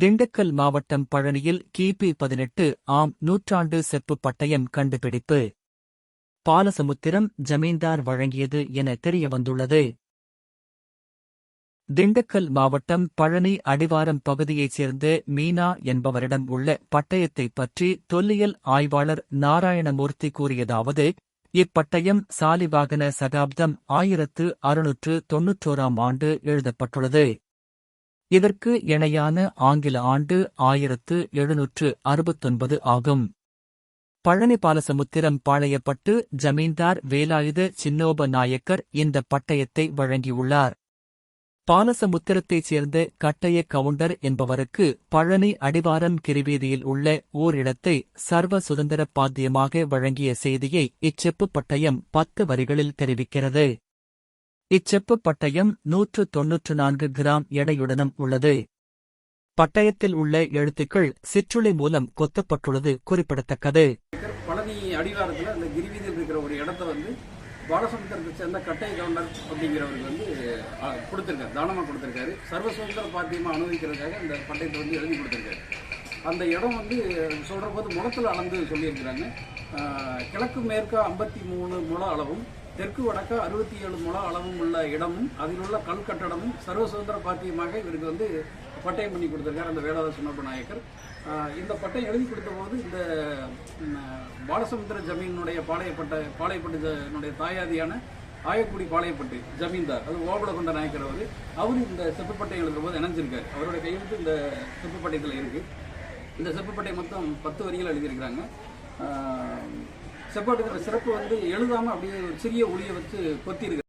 திண்டுக்கல் மாவட்டம் பழனியில் கிபி பதினெட்டு ஆம் நூற்றாண்டு செப்பு பட்டயம் கண்டுபிடிப்பு. பாலசமுத்திரம் ஜமீன்தார் வழங்கியது என தெரியவந்துள்ளது. திண்டுக்கல் மாவட்டம் பழனி அடிவாரம் பகுதியைச் சேர்ந்த மீனா என்பவரிடம் உள்ள பட்டயத்தைப் பற்றி தொல்லியல் ஆய்வாளர் நாராயணமூர்த்தி கூறியதாவது இப்பட்டயம் சாலிவாகன சகாப்தம் ஆயிரத்து அறுநூற்று தொன்னூற்றோராம் ஆண்டு எழுதப்பட்டுள்ளது. இதற்கு இணையான ஆங்கில ஆண்டு ஆயிரத்து எழுநூற்று அறுபத்தொன்பது ஆகும். பழனி பாலசமுத்திரம் பாளையப்பட்டு ஜமீன்தார் வேலாயுத சின்னோப நாயக்கர் இந்த பட்டயத்தை வழங்கியுள்ளார். பாலசமுத்திரத்தைச் சேர்ந்த கட்டய கவுண்டர் என்பவருக்கு பழனி அடிவாரம் கிரிவீதியில் உள்ள ஓரிடத்தை சர்வ சுதந்திர பாத்தியமாக வழங்கிய செய்தியை இச்செப்பு பட்டயம் பத்து வரிகளில் தெரிவிக்கிறது. இச்செப்பு பட்டயம் நூற்று தொன்னூற்று நான்கு கிராம் எடையுடனும் உள்ளது. பட்டயத்தில் உள்ள எழுத்துக்கள் சிற்றுளி மூலம் கொத்தப்பட்டுள்ளது குறிப்பிடத்தக்கது. பழனி அடிவாரத்தில் அந்த கிரிவீதியில் இருக்கிற ஒரு இடத்த வந்து பாலசமுத்திரத்தை சேர்ந்த கட்டை கவுண்டர் அப்படிங்கிறவருக்கு வந்து கொடுத்துருக்காரு. தானமாக கொடுத்துருக்காரு. சர்வ சுதந்திர பாத்தியமாக அனுபவிக்கிறதுக்காக அந்த பட்டயத்தை வந்து எழுதி கொடுத்துருக்காரு. அந்த இடம் வந்து சொல்கிற போது முளத்தில் அளந்து சொல்லியிருக்கிறாங்க. கிழக்கு மேற்கா ஐம்பத்தி மூணு முள அளவும் தெற்கு வடக்க அறுபத்தி ஏழு முழ அளவும் உள்ள இடமும் அதில் உள்ள கல் கட்டடமும் சர்வ சுதந்திர பாத்தியமாக இவருக்கு வந்து பட்டயம் பண்ணி கொடுத்துருக்கார் அந்த வேலாத சுனப்ப நாயக்கர். இந்த பட்டயம் எழுதி கொடுத்த போது இந்த பாலசமுத்திர ஜமீனுடைய பாளையப்பட்ட பாளையப்பட்டு தாயாதியான ஆயக்குடி பாளையப்பட்டு ஜமீன்தார் அது ஓபலகொண்ட நாயக்கர் அவர். அவரு இந்த செப்புப்பட்டை எழுதுற போது இணைஞ்சிருக்காரு. அவருடைய கையெழுத்து இந்த செப்புப்பட்டயத்தில் இருக்கு. இந்த செப்புப்பட்டை மொத்தம் பத்து வரிகள் எழுதியிருக்கிறாங்க. ஆஹ் சிறப்பு வந்து எழுதாமல் அப்படியே ஒரு சிறிய ஒளியை வச்சு கொத்திருக்கு